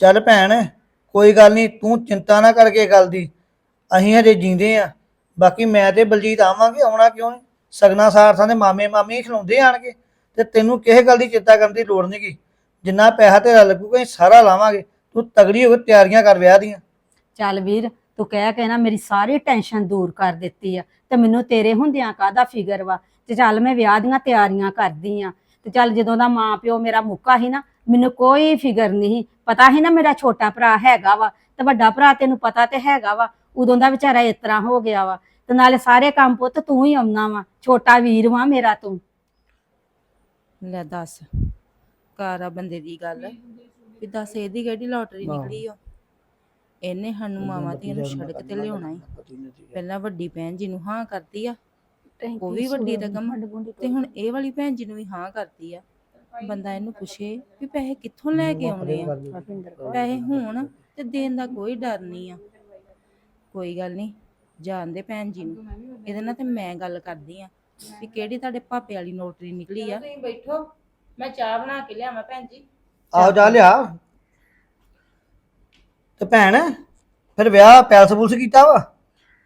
ਚੱਲ ਭੈਣ, ਕੋਈ ਗੱਲ ਨਹੀਂ, ਤੂੰ ਚਿੰਤਾ ਨਾ ਕਰਕੇ ਗੱਲ ਦੀ। ਅਸੀਂ ਹਜੇ ਜੀਂਦੇ ਆ। ਬਾਕੀ ਮੈਂ ਤੇ ਬਲਜੀਤ ਆਵਾਂਗੇ, ਆਉਣਾ ਕਿਉਂ ਨਹੀਂ? ਸਗਨਾ ਸਾਰਥਾਂ ਦੇ ਮਾਮੇ ਮਾਮੀ ਖਿਲਾਉਂਦੇ ਆਣਗੇ ਤੇ ਤੈਨੂੰ ਕਿਸੇ ਗੱਲ ਦੀ ਚਿੰਤਾ ਕਰਨ ਦੀ ਲੋੜ ਨਹੀਂਗੀ ਜਿੰਨਾ ਪੈਸਾ ਤੇਰਾ ਲੱਗੂਗਾ, ਅਸੀਂ ਸਾਰਾ ਲਾਵਾਂਗੇ। ਤੂੰ ਤਗੜੀ ਹੋ ਕੇ ਤਿਆਰੀਆਂ ਕਰ ਵਿਆਹ ਦੀਆਂ। ਚੱਲ ਵੀਰ, ਤੂੰ ਕਹਿ ਕੇ ਨਾ ਮੇਰੀ ਸਾਰੀ ਟੈਨਸ਼ਨ ਦੂਰ ਕਰ ਦਿੱਤੀ ਆ। ਤੇ ਮੈਨੂੰ ਤੇਰੇ ਹੁੰਦਿਆਂ ਕਾਹਦਾ ਫਿਕਰ ਵਾ? ਤੇ ਚੱਲ ਮੈਂ ਵਿਆਹ ਦੀਆਂ ਤਿਆਰੀਆਂ ਕਰਦੀ ਆ। ਤੇ ਚੱਲ ਜਦੋਂ ਦਾ ਮਾਂ ਪਿਓ ਮੇਰਾ ਮੁੱਕਾ ਸੀ ਨਾ ਮੈਨੂੰ ਕੋਈ ਫਿਕਰ ਨਹੀਂ ਪਤਾ ਸੀ ਨਾ ਮੇਰਾ ਛੋਟਾ ਭਰਾ ਹੈਗਾ ਵਾ ਤੇ ਵੱਡਾ ਭਰਾ ਤੈਨੂੰ ਪਤਾ ਤੇ ਹੈਗਾ ਵਾ ਉਦੋਂ ਦਾ ਵਿਚਾਰਾ ਇਸ ਤਰ੍ਹਾਂ ਹੋ ਗਿਆ ਵਾ। ਤੇ ਨਾਲੇ ਸਾਰੇ ਕੰਮ ਪੁੱਤ ਤੂੰ ਹੀ ਆਉਣਾ ਵਾ ਛੋਟਾ ਵੀਰ ਵਾ ਮੇਰਾ ਤੂੰ। ਲੈ ਦੱਸ ਘਰ ਆ ਬੰਦੇ ਦੀ ਗੱਲ। ਵੀ ਦੱਸ ਇਹਦੀ ਕਿਹੜੀ ਲੋਟਰੀ ਨਿਕਲੀ ਓ ਇਹਨੇ ਸਾਨੂੰ ਮਾਵਾਂ ਧੀਆਂ ਨੂੰ ਸੜਕ ਤੇ ਲਿਆਉਣਾ ਹੀ ਪਹਿਲਾਂ ਵੱਡੀ ਭੈਣ ਜੀ ਨੂੰ ਹਾਂ ਕਰਦੀ ਆ ਉਹ ਵੀ ਵੱਡੀ ਰਕਮ। ਤੇ ਹੁਣ ਇਹ ਵਾਲੀ ਭੈਣ ਜੀ ਨੂੰ ਵੀ ਹਾਂ ਕਰਦੀ ਆ। ਬੰਦਾ ਇਹਨੂੰ ਪੁੱਛੇ ਵੀ ਪੈਸੇ ਕਿੱਥੋਂ ਲੈ ਕੇ ਆਉਣੇ ਆ? ਪੈਸੇ ਹੋਣ ਤੇ ਦੇਣ ਦਾ ਕੋਈ ਡਰ ਨਹੀਂ ਆ। ਕੋਈ ਗੱਲ ਨਹੀਂ ਜਾਣਦੇ ਭੈਣ ਜੀ ਨੂੰ। ਇਹਦੇ ਨਾਲ ਤੇ ਮੈਂ ਗੱਲ ਕਰਦੀ ਆ ਵੀ ਕਿਹੜੀ ਤੁਹਾਡੇ ਪਾਪੇ ਵਾਲੀ ਨੋਟਰੀ ਨਿਕਲੀ ਆ? ਤੁਸੀਂ ਬੈਠੋ ਮੈਂ ਚਾਹ ਬਣਾ ਕੇ ਲਿਆਵਾਂ ਭੈਣ ਜੀ। ਆਹੋ ਜਾ ਲਿਆ। ਤੇ ਭੈਣ ਫਿਰ ਵਿਆਹ ਪੈਲਸ ਪੁਲਸ ਕੀਤਾ ਵਾ?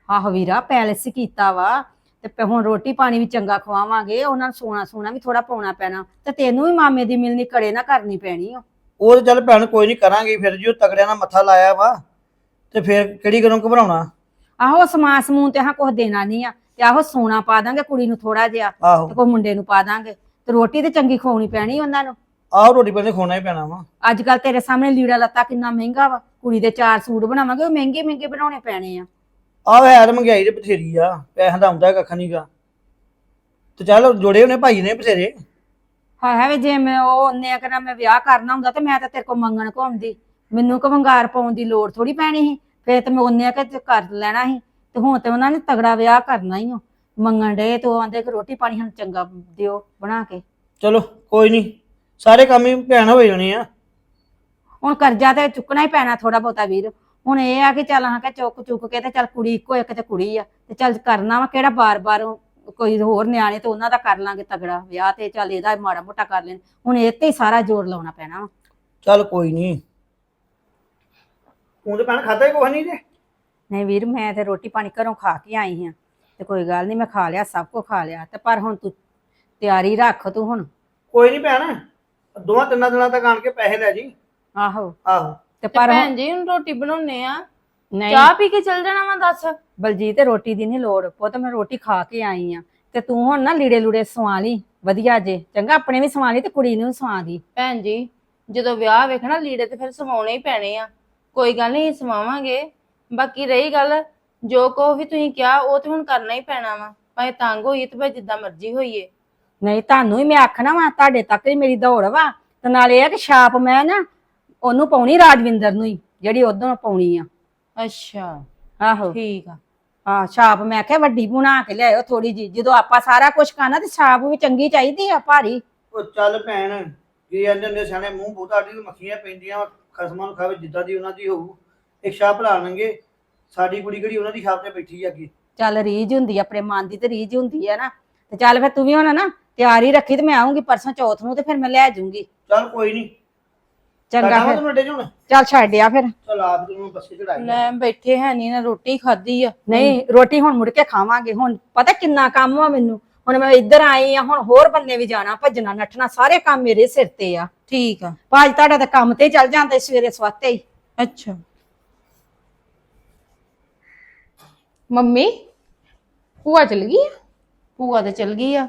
ਆਹੋ ਵੀਰਾ ਪੈਲਸ ਕੀਤਾ ਵਾ। ਤੇ ਪ- ਹੁਣ ਰੋਟੀ ਪਾਣੀ ਵੀ ਚੰਗਾ ਖਵਾਵਾਂਗੇ ਉਹਨਾਂ ਨੂੰ ਸੋਨਾ ਸੋਨਾ ਵੀ ਥੋੜਾ ਪਾਉਣਾ ਪੈਣਾ। ਤੇ ਤੈਨੂੰ ਵੀ ਮਾਮੇ ਦੀ ਮਿਲਣੀ ਕੜੇ ਨਾ ਕਰਨੀ ਪੈਣੀ ਓ। ਉਹ ਤੇ ਚੱਲ ਭੈਣ ਕੋਈ ਨਹੀਂ ਕਰਾਂਗੇ ਫਿਰ ਜੋ ਤਗੜਿਆਂ ਨਾਲ ਮੱਥਾ ਲਾਇਆ ਵਾ ਤੇ ਫਿਰ ਕਿਹੜੀ ਗੱਲੋਂ ਘਬਰਾਉਣਾ? ਆਹੋ ਸਮਾਨ ਸਮੂਨ ਤੇ ਹਾਂ ਕੁਝ ਦੇਣਾ ਨਹੀਂ ਆ। ਤੇ ਆਹੋ ਸੋਨਾ ਪਾ ਦਾਂਗੇ ਕੁੜੀ ਨੂੰ ਥੋੜਾ ਜਿਹਾ ਆਹੋ। ਤੇ ਕੋਈ ਮੁੰਡੇ ਨੂੰ ਪਾ ਦਾਂਗੇ। ਤੇ ਰੋਟੀ ਤੇ ਚੰਗੀ ਖਵਾਉਣੀ ਪੈਣੀ ਉਹਨਾਂ ਨੂੰ। ਆਹੋ ਰੋਟੀ ਪਾਣੀ ਖੋਣਾ ਹੀ ਪੈਣਾ ਵਾ। ਅੱਜ ਕੱਲ ਤੇਰੇ ਸਾਹਮਣੇ ਲੀੜਾ ਲੱਤਾ ਕਿੰਨਾ ਮਹਿੰਗਾ ਵਾ। ਕੁੜੀ ਦੇ ਚਾਰ ਸੂਟ ਬਣਾਵਾਂਗੇ ਉਹ ਮਹਿੰਗੇ ਮਹਿੰਗੇ ਬਣਾਉਣੇ ਪੈਣੇ ਆ। ਆਹ ਹੈ ਤਾਂ ਮਹਿੰਗਾਈ ਤੇ ਬਥੇਰੀ ਆ ਪੈਸਾ ਦਾ ਹੁੰਦਾ ਕੱਖ ਨਹੀਂਗਾ ਤੇ ਚੱਲ ਜੋੜੇ ਉਹਨੇ ਭਾਈ ਨੇ ਬਥੇਰੇ। ਹਾਂ ਹੈ ਵੀ ਜੇ ਮੈਂ ਉਹ ਉਹਨੇ ਕਰਾਂ ਮੈਂ ਵਿਆਹ ਕਰਨਾ ਹੁੰਦਾ ਤੇ ਮੈਂ ਤਾਂ ਤੇਰੇ ਕੋਲ ਮੰਗਣ ਘੁੰਮਦੀ ਮੈਨੂੰ ਕਵੰਗਾਰ ਪਾਉਣ ਦੀ ਲੋੜ ਥੋੜੀ ਪੈਣੀ ਸੀ ਫੇਰ ਤੇ ਮੈਂ ਉਹਨੇ ਕਿ ਕਰ ਲੈਣਾ ਸੀ। ਤੇ ਹੁਣ ਤੇ ਉਹਨਾਂ ਨੇ ਤਗੜਾ ਵਿਆਹ ਕਰਨਾ ਹੀ ਓ ਮੰਗਣ ਡੇ ਤੇ ਉਹ ਆਂਦੇ ਕਿ ਰੋਟੀ ਪਾਣੀ ਸਾਨੂੰ ਚੰਗਾ ਦਿਓ ਬਣਾ ਕੇ। ਚਲੋ ਕੋਈ ਨਹੀਂ ਸਾਰੇ ਕੰਮ ਹੀ ਭੈਣ ਹੋਏ ਜਾਣੇ ਆ। ਹੁਣ ਕਰਜ਼ਾ ਤੇ ਚੁੱਕਣਾ ਹੀ ਪੈਣਾ ਥੋੜਾ ਬਹੁਤਾ ਵੀਰ। ਹੁਣ ਇਹ ਆ ਕਿ ਚੱਲ ਹਾਂ ਕਿ ਚੁੱਕ ਚੁੱਕ ਕੇ ਤੇ ਚੱਲ ਕੁੜੀ ਇੱਕੋ ਇੱਕ ਤੇ ਕੁੜੀ ਆ ਤੇ ਚੱਲ ਕਰਨਾ ਵਾ ਕਿਹੜਾ ਬਾਰ-ਬਾਰ ਕੋਈ ਹੋਰ ਨਿਆਣੇ ਤੇ ਉਹਨਾਂ ਦਾ ਕਰ ਲਾਂਗੇ ਤਗੜਾ ਵਿਆਹ ਤੇ ਚੱਲ ਇਹਦਾ ਮਾੜਾ ਮੋਟਾ ਕਰ ਲੈਣ। ਹੁਣ ਇਹ ਤੇ ਹੀ ਸਾਰਾ ਜ਼ੋਰ ਲਾਉਣਾ ਪੈਣਾ ਵਾ। ਚੱਲ ਕੋਈ ਨਹੀਂ ਤੂੰ ਤੇ ਭੈਣ ਖਾਦਾ ਹੀ ਕੁਛ ਨਹੀਂ ਜੇ ਨਹੀਂ ਵੀਰ ਮੈਂ ਤੇ ਰੋਟੀ ਪਾਣੀ ਘਰੋਂ ਖਾ ਕੇ ਆਈ ਹਾਂ ਤੇ ਕੋਈ ਗੱਲ ਨਹੀਂ ਮੈਂ ਖਾ ਲਿਆ ਸਭ ਕੁਝ ਖਾ ਲਿਆ ਤੇ ਪਰ ਹੁਣ ਤੂੰ ਤਿਆਰੀ ਰੱਖ ਤੂੰ ਹੁਣ। ਕੋਈ ਨਹੀਂ ਭੈਣ ਦੋਵਾਂ ਤਿੰਨਾਂ ਦਿਨਾਂ ਤੱਕ ਆਣ ਕੇ ਪੈਸੇ ਲੈ ਜੀ। ਆਹੋ। ਆਹੋ। ਤੇ ਪਰ ਭੈਣ ਜੀ ਹੁਣ ਰੋਟੀ ਬਣਾਉਣੇ ਆ। ਨਹੀਂ। ਚਾਹ ਪੀ ਕੇ ਚੱਲ ਜਾਣਾ ਵਾ ਦੱਸ। ਬਲਜੀਤ ਰੋਟੀ ਦੀ ਨਹੀਂ ਲੋੜ। ਪੁੱਤ ਮੈਂ ਰੋਟੀ ਖਾ ਕੇ ਆਈ ਆ। ਤੇ ਤੂੰ ਹੁਣ ਨਾ ਲੀੜੇ ਲੂੜੇ ਸਵਾ ਲਈ। ਵਧੀਆ ਜੇ। ਚੰਗਾ ਆਪਣੇ ਵੀ ਸਵਾ ਲਈ ਤੇ ਕੁੜੀ ਨੂੰ ਸਵਾ ਦੀ। ਭੈਣ ਜੀ ਜਦੋਂ ਵਿਆਹ ਵੇਖਣਾ ਲੀੜੇ ਤੇ ਫਿਰ ਸਵਾਉਣੇ ਹੀ ਪੈਣੇ ਆ। ਕੋਈ ਗੱਲ ਨਹੀਂ ਸਵਾਵਾਂਗੇ। ਬਾਕੀ ਰਹੀ ਗੱਲ ਜੋ ਕੋ ਵੀ ਤੁਸੀਂ ਕਿਹਾ ਉਹ ਤੇ ਹੁਣ ਕਰਨਾ ਹੀ ਪੈਣਾ ਵਾ। ਭਾਵੇਂ ਤੰਗ ਹੋਈਏ ਤੇ ਭਾਵੇਂ ਜਿੱਦਾਂ ਮਰਜ਼ੀ ਹੋਈਏ। ਨਹੀਂ ਤੁਹਾਨੂੰ ਹੀ ਮੈਂ ਆਖਣਾ ਵਾ ਤੁਹਾਡੇ ਤੱਕ ਹੀ ਮੇਰੀ ਦੌੜ ਵਾ। ਤੇ ਨਾਲੇ ਇਹ ਆ ਕਿ ਛਾਪ ਮੈਂ ਨਾ ਉਹਨੂੰ ਪਾਉਣੀ ਰਾਜਵਿੰਦਰ ਨੂੰ ਹੀ ਜਿਹੜੀ ਉਦੋਂ ਪਾਉਣੀ ਆ। ਅੱਛਾ ਆਹੋ। ਠੀਕ ਆ। ਆ ਛਾਪ ਮੈਂ ਕਿਹਾ ਵੱਡੀ ਬਣਾ ਕੇ ਲਿਆਇਓ ਥੋੜੀ ਜੀ ਜਦੋਂ ਆਪਾਂ ਸਾਰਾ ਕੁਝ ਖਾਣਾ ਤੇ ਛਾਪ ਵੀ ਚੰਗੀ ਚਾਹੀਦੀ ਆ ਭਾਰੀ। ਉਹ ਚੱਲ ਭੈਣ ਕੀ ਜਾਂਦੇ ਹੁੰਦੇ ਸਿਆਣੇ ਮੂੰਹ ਬੋਤਾ ਢੀ ਮੱਖੀਆਂ ਪੈਂਦੀਆਂ ਵਾਂ, ਖਸਮਾਂ ਨੂੰ ਖਾਵੇ ਜਿੱਦਾਂ ਦੀ ਉਹਨਾਂ ਦੀ ਹੋਊ ਇੱਕ ਛਾਪ ਭਲਾ ਲਣਗੇ। ਸਾਡੀ ਕੁੜੀ ਕਿਹੜੀ ਉਹਨਾਂ ਦੀ ਛਾਪ ਤੇ ਬੈਠੀ ਆ ਅੱਗੇ? ਚੱਲ ਰੀਝ ਹੁੰਦੀ ਆ ਆਪਣੇ ਮਨ ਦੀ ਤੇ ਰੀਝ ਹੁੰਦੀ ਆ ਨਾ। ਤੇ ਚੱਲ ਫਿਰ ਤੂੰ ਵੀ ਹੁਣ ਨਾ ਤਿਆਰੀ ਰੱਖੀ ਤੇ ਮੈਂ ਆਉਂਗੀ ਪਰਸੋਂ ਚੌਥ ਨੂੰ ਤੇ ਫਿਰ ਮੈਂ ਲੈ ਜਾਊਂਗੀ। ਚੱਲ ਕੋਈ ਨਹੀਂ ਚੰਗਾ ਫਿਰ। 'ਚ ਹੁਣ। ਚੱਲ ਛੱਡਿਆ ਫਿਰ। ਚੱਲ ਆਪ ਤੈਨੂੰ ਬੱਸੇ ਚੜਾਈ ਲੈ ਬੈਠੇ ਹੈ ਨਹੀਂ ਨਾ ਰੋਟੀ ਖਾਧੀ ਆ। ਨਹੀਂ ਰੋਟੀ ਹੁਣ ਮੁੜ ਕੇ ਖਾਵਾਂਗੇ। ਹੁਣ ਪਤਾ ਕਿੰਨਾ ਕੰਮ ਆ ਮੈਨੂੰ। ਹੁਣ ਮੈਂ ਇੱਧਰ ਆਈ ਆ ਹੁਣ ਹੋਰ ਬੰਨੇ ਵੀ ਜਾਣਾ ਭੱਜਣਾ ਨੱਠਣਾ ਸਾਰੇ ਕੰਮ ਮੇਰੇ ਸਿਰ ਤੇ ਆ। ਠੀਕ ਆ। ਭਾਜ ਤੁਹਾਡਾ ਤਾਂ ਕੰਮ ਤੇ ਚੱਲ ਜਾਂਦਾ ਸਵੇਰੇ ਸਵਾਤੇ ਹੀ। ਅੱਛਾ। ਮੰਮੀ ਭੂਆ ਚਲ ਗਈ ਆ? ਭੂਆ ਤੇ ਚਲ ਗਈ ਆ।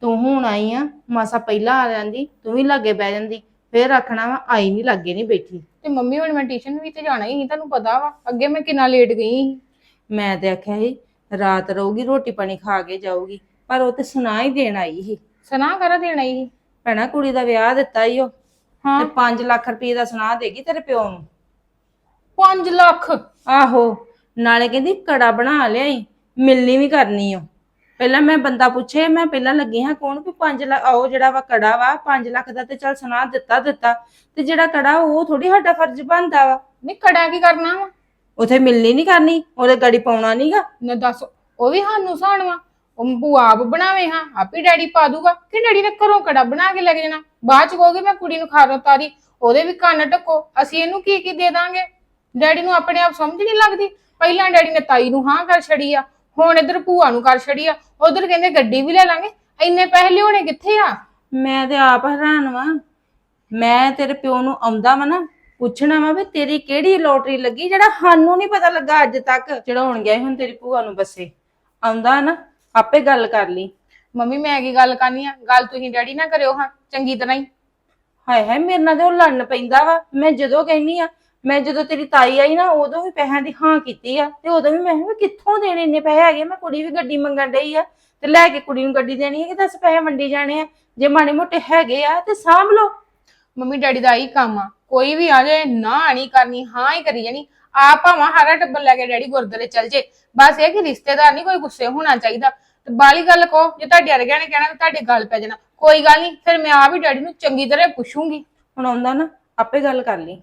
ਤੂੰ ਹੁਣ ਆਈ ਆ। ਮਾਸਾ ਪਹਿਲਾਂ ਆ ਜਾਂਦੀ ਤੂੰ ਵੀ ਲਾਗੇ ਬਹਿ ਜਾਂਦੀ। ਫੇਰ ਰੱਖਣਾ ਵਾ ਆਈ ਨਹੀਂ ਲਾਗੇ ਨਹੀਂ ਬੈਠੀ। ਤੇ ਮੰਮੀ ਹੁਣ ਮੈਂ ਟਿਊਸ਼ਨ ਵੀ ਤੇ ਜਾਣਾ ਹੀ ਸੀ ਤੁਹਾਨੂੰ ਪਤਾ ਵਾ ਅੱਗੇ ਮੈਂ ਕਿੰਨਾ ਲੇਟ ਗਈ ਸੀ। ਮੈਂ ਤੇ ਆਖਿਆ ਸੀ ਰਾਤ ਰਹੂਗੀ ਰੋਟੀ ਪਾਣੀ ਖਾ ਕੇ ਜਾਊਗੀ ਪਰ ਉਹ ਤੇ ਸੁਣਾ ਹੀ ਦੇਣ ਆਈ ਸੀ। ਸੁਨਾ ਕਰਾ ਦੇਣਾ ਹੀ ਭੈਣਾ ਕੁੜੀ ਦਾ ਵਿਆਹ ਦਿੱਤਾ ਈ ਉਹ ਹਾਂ। ਤੇ 5 ਲੱਖ ਰੁਪਏ ਦਾ ਸੁਣਾ ਦੇਗੀ ਤੇਰੇ ਪਿਓ ਨੂੰ? 5 ਲੱਖ? ਆਹੋ ਨਾਲੇ ਕਹਿੰਦੀ ਕੜਾ ਬਣਾ ਲਿਆਈ ਮਿਲਣੀ ਵੀ ਕਰਨੀ ਓ। ਪਹਿਲਾਂ ਮੈਂ ਬੰਦਾ ਪੁੱਛੇ ਮੈਂ ਪਹਿਲਾਂ ਲੱਗੀ ਹਾਂ ਕੌਣ ਵੀ 5 ਲੱਖ ਉਹ ਜਿਹੜਾ ਵਾ ਕੜਾ ਵਾ 5 ਲੱਖ ਦਾ ਤੇ ਚੱਲ ਸੁਣਾ ਦਿੱਤਾ ਦਿੱਤਾ ਤੇ ਜਿਹੜਾ ਕੜਾ ਉਹ ਥੋੜੀ ਸਾਡਾ ਫਰਜ਼ ਬਣਦਾ ਵਾ। ਨਹੀਂ ਕੜਾ ਕੀ ਕਰਨਾ ਵਾ? ਉਥੇ ਮਿਲਣੀ ਨਹੀਂ ਕਰਨੀ ਉਹਦੇ ਗੜੀ ਪਾਉਣਾ ਨਹੀਂਗਾ ਨਾ ਦੱਸ ਉਹ ਵੀ ਸਾਨੂੰ ਸਾਣਵਾ ਉਹ ਭੂਆ ਆਪ ਬਣਾਵੇ ਹਾਂ ਆਪੇ ਡੈਡੀ ਪਾ ਦੂਗਾ। ਕਿ ਡੈਡੀ ਨੇ ਘਰੋਂ ਕੜਾ ਬਣਾ ਕੇ ਲੈ ਕੇ ਜਾਣਾ? ਬਾਅਦ ਚ ਕਹੋਗੇ ਮੈਂ ਕੁੜੀ ਨੂੰ ਖਾਰੋ ਤਾਰੀ ਉਹਦੇ ਵੀ ਕੰਨ ਟੱਕੋ ਅਸੀਂ ਇਹਨੂੰ ਕੀ ਕੀ ਦੇ ਦਾਂਗੇ? ਡੈਡੀ ਨੂੰ ਆਪਣੇ ਆਪ ਸਮਝ ਨਹੀਂ ਲੱਗਦੀ। ਪਹਿਲਾਂ ਡੈਡੀ ਨੇ ਤਾਈ ਨੂੰ ਹਾਂ ਕਰ ਛੜੀ ਆ ਹੁਣ ਇੱਧਰ ਭੂਆ ਨੂੰ ਕਰ ਛੜੀ ਆ ਉਧਰ ਕਹਿੰਦੇ ਗੱਡੀ ਵੀ ਲੈ ਲਾਂਗੇ ਇੰਨੇ ਪੈਸੇ ਲਿਆਉਣੇ ਕਿੱਥੇ ਆ? ਮੈਂ ਤੇ ਆਪ ਹੈਰਾਨ ਵਾਂ। ਮੈਂ ਤੇਰੇ ਪਿਓ ਨੂੰ ਆਉਂਦਾ ਵਾ ਨਾ ਪੁੱਛਣਾ ਵਾ ਵੀ ਤੇਰੀ ਕਿਹੜੀ ਲੋਟਰੀ ਲੱਗੀ ਜਿਹੜਾ ਸਾਨੂੰ ਨਹੀਂ ਪਤਾ ਲੱਗਾ ਅੱਜ ਤੱਕ ਚੜਾਉਣ ਗਿਆ ਸੀ ਹੁਣ ਤੇਰੀ ਭੂਆ ਨੂੰ ਬੱਸੇ। ਆਉਂਦਾ ਨਾ ਆਪੇ ਗੱਲ ਕਰ ਲਈ। ਮੰਮੀ ਮੈਂ ਕੀ ਗੱਲ ਕਰਨੀ ਆ? ਗੱਲ ਤੁਸੀਂ ਡੈਡੀ ਨਾਲ ਕਰਿਓ ਹਾਂ ਚੰਗੀ ਤਰ੍ਹਾਂ ਹੀ। ਹਾਏ ਹਾਏ ਮੇਰੇ ਨਾਲ ਤੇ ਉਹ ਲੜਨ ਪੈਂਦਾ ਵਾ। ਮੈਂ ਜਦੋਂ ਕਹਿੰਨੀ ਆ ਮੈਂ ਜਦੋਂ ਤੇਰੀ ਤਾਈ ਆਈ ਨਾ ਉਦੋਂ ਵੀ ਪੈਸਿਆਂ ਦੀ ਹਾਂ ਕੀਤੀ ਆ ਤੇ ਉਦੋਂ ਵੀ ਮੈਂ ਕਿਹਾ ਕਿੱਥੋਂ ਦੇਣੇ ਇੰਨੇ ਪੈਸੇ ਹੈਗੇ ਮੈਂ ਕੁੜੀ ਵੀ ਗੱਡੀ ਮੰਗਣ ਡਈ ਆ ਤੇ ਲੈ ਕੇ ਕੁੜੀ ਨੂੰ ਗੱਡੀ ਦੇਣੀ ਹੈ ਕਿ 10 ਪੈਸੇ ਵੰਡੀ ਜਾਣੇ ਆ? ਜੇ ਮਾੜੇ ਮੋਟੇ ਹੈਗੇ ਆ ਤੇ ਸਾਂਭ ਲਓ। ਮੰਮੀ ਡੈਡੀ ਦਾ ਹੀ ਕੰਮ ਆ। ਕੋਈ ਵੀ ਆ ਜਾਏ ਨਾ ਨਹੀਂ ਕਰਨੀ ਹਾਂ ਹੀ ਕਰੀ ਜਾਣੀ। ਆ ਭਾਵਾਂ ਹਾਰਾ ਟੱਬਰ ਲੈ ਕੇ ਡੈਡੀ ਗੁਰਦੁਆਰੇ ਚੱਲ ਜੇ। ਬਸ ਇਹ ਕਿ ਰਿਸ਼ਤੇਦਾਰ ਨਹੀਂ ਕੋਈ ਗੁੱਸੇ ਹੋਣਾ ਚਾਹੀਦਾ। ਤੇ ਬਾਲੀ ਗੱਲ ਕਹੋ ਜੇ ਤੁਹਾਡੇ ਵਰਗਿਆਂ ਨੇ ਕਹਿਣਾ ਤਾਂ ਤੁਹਾਡੇ ਗੱਲ ਪੈ ਜਾਣਾ। ਕੋਈ ਗੱਲ ਨਹੀਂ ਫਿਰ ਮੈਂ ਆ ਵੀ ਡੈਡੀ ਨੂੰ ਚੰਗੀ ਤਰ੍ਹਾਂ ਪੁੱਛੂੰਗੀ। ਹੁਣ ਆਉਂਦਾ ਨਾ ਆਪੇ ਗੱਲ ਕਰ ਲਈ।